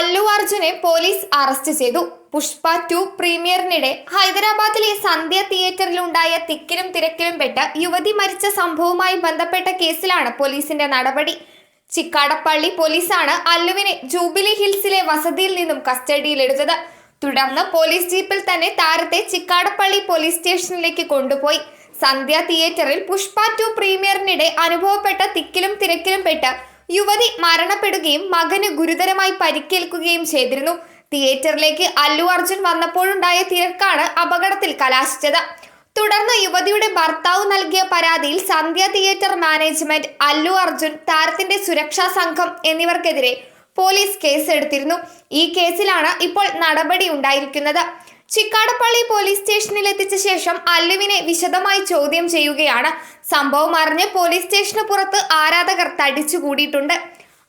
അല്ലു അർജുനെ police arrest ചെയ്തു. Pushpa to പ്രീമിയറിനിടെ ഹൈദരാബാദിലെ സന്ധ്യ തിയേറ്ററിലുണ്ടായ തിക്കിലും തിരക്കിലും പെട്ട് യുവതി മരിച്ച സംഭവവുമായി ബന്ധപ്പെട്ട കേസിലാണ് പോലീസിന്റെ നടപടി. ചിക്കാടപ്പള്ളി പോലീസാണ് അല്ലുവിനെ ജൂബിലി ഹിൽസിലെ വസതിയിൽ നിന്നും കസ്റ്റഡിയിലെടുത്തത്. തുടർന്ന് പോലീസ് ജീപ്പിൽ തന്നെ താരത്തെ ചിക്കാടപ്പള്ളി പോലീസ് സ്റ്റേഷനിലേക്ക് കൊണ്ടുപോയി. സന്ധ്യ തിയേറ്ററിൽ പുഷ്പ ടു പ്രീമിയറിനിടെ അനുഭവപ്പെട്ട തിക്കിലും തിരക്കിലും പെട്ട് യുവതി മരണപ്പെടുകയും മകന് ഗുരുതരമായി പരിക്കേൽക്കുകയും ചെയ്തിരുന്നു. തിയേറ്ററിലേക്ക് അല്ലു അർജുൻ വന്നപ്പോഴുണ്ടായ തിരക്കാണ് അപകടത്തിൽ കലാശിച്ചത്. തുടർന്ന് യുവതിയുടെ ഭർത്താവ് നൽകിയ പരാതിയിൽ സന്ധ്യ തിയേറ്റർ മാനേജ്മെന്റ് അല്ലു അർജുൻ താരത്തിന്റെ സുരക്ഷാ സംഘം എന്നിവർക്കെതിരെ പോലീസ് കേസെടുത്തിരുന്നു. ഈ കേസിലാണ് ഇപ്പോൾ നടപടി ഉണ്ടായിരിക്കുന്നത്. ചിക്കാടപ്പള്ളി പോലീസ് സ്റ്റേഷനിൽ എത്തിച്ച ശേഷം അല്ലുവിനെ വിശദമായി ചോദ്യം ചെയ്യുകയാണ്. സംഭവം അറിഞ്ഞ് പോലീസ് സ്റ്റേഷന് പുറത്ത് ആരാധകർ തടിച്ചുകൂടിയിട്ടുണ്ട്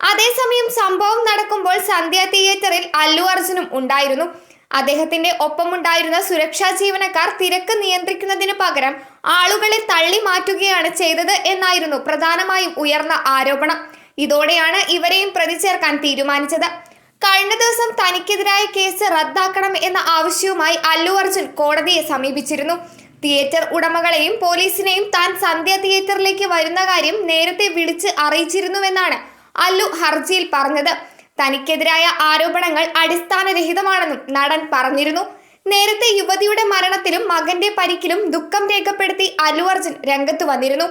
അതേസമയം സംഭവം നടക്കുമ്പോൾ സന്ധ്യ തിയേറ്ററിൽ അല്ലു അർജുനും ഉണ്ടായിരുന്നു. അദ്ദേഹത്തിന്റെ ഒപ്പമുണ്ടായിരുന്ന സുരക്ഷാ ജീവനക്കാർ തിരക്ക് നിയന്ത്രിക്കുന്നതിന് പകരം ആളുകളെ തള്ളി മാറ്റുകയാണ് ചെയ്തത് എന്നായിരുന്നു പ്രധാനമായും ഉയർന്ന ആരോപണം. ഇതോടെയാണ് ഇവരെയും പ്രതി ചേർക്കാൻ തീരുമാനിച്ചത്. കഴിഞ്ഞ ദിവസം തനിക്കെതിരായ കേസ് റദ്ദാക്കണം എന്ന ആവശ്യവുമായി അല്ലു അർജുൻ കോടതിയെ സമീപിച്ചിരുന്നു. തിയേറ്റർ ഉടമകളെയും പോലീസിനെയും താൻ സന്ധ്യ തിയേറ്ററിലേക്ക് വരുന്ന കാര്യം നേരത്തെ വിളിച്ച് അറിയിച്ചിരുന്നുവെന്നാണ് അല്ലു ഹർജിയിൽ പറഞ്ഞത്. തനിക്കെതിരായ ആരോപണങ്ങൾ അടിസ്ഥാനരഹിതമാണെന്നും നടൻ പറഞ്ഞിരുന്നു. നേരത്തെ യുവതിയുടെ മരണത്തിലും മകന്റെ പരിക്കിലും ദുഃഖം രേഖപ്പെടുത്തി അല്ലു അർജുൻ രംഗത്ത് വന്നിരുന്നു.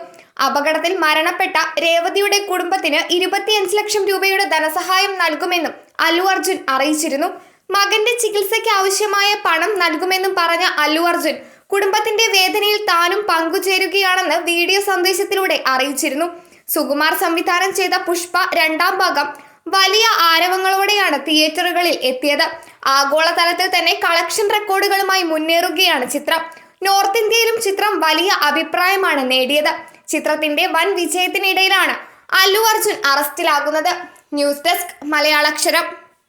അപകടത്തിൽ മരണപ്പെട്ട രേവതിയുടെ കുടുംബത്തിന് ഇരുപത്തിയഞ്ച് ലക്ഷം രൂപയുടെ ധനസഹായം നൽകുമെന്നും അല്ലു അർജുൻ അറിയിച്ചിരുന്നു. മകന്റെ ചികിത്സയ്ക്ക് ആവശ്യമായ പണം നൽകുമെന്നും പറഞ്ഞ അല്ലു അർജുൻ കുടുംബത്തിന്റെ വേദനയിൽ താനും പങ്കുചേരുകയാണെന്ന് വീഡിയോ സന്ദേശത്തിലൂടെ അറിയിച്ചിരുന്നു. സുകുമാർ സംവിധാനം ചെയ്ത പുഷ്പ രണ്ടാം ഭാഗം വലിയ ആരവങ്ങളോടെയാണ് തിയേറ്ററുകളിൽ എത്തിയത്. ആഗോളതലത്തിൽ തന്നെ കളക്ഷൻ റെക്കോർഡുകളുമായി മുന്നേറുകയാണ് ചിത്രം. നോർത്ത് ഇന്ത്യയിലും ചിത്രം വലിയ അഭിപ്രായമാണ് നേടിയത്. ചിത്രത്തിന്റെ വൻ വിജയത്തിനിടയിലാണ് Allu Arjun അറസ്റ്റിലാകുന്നത്. News desk Malayalaksharam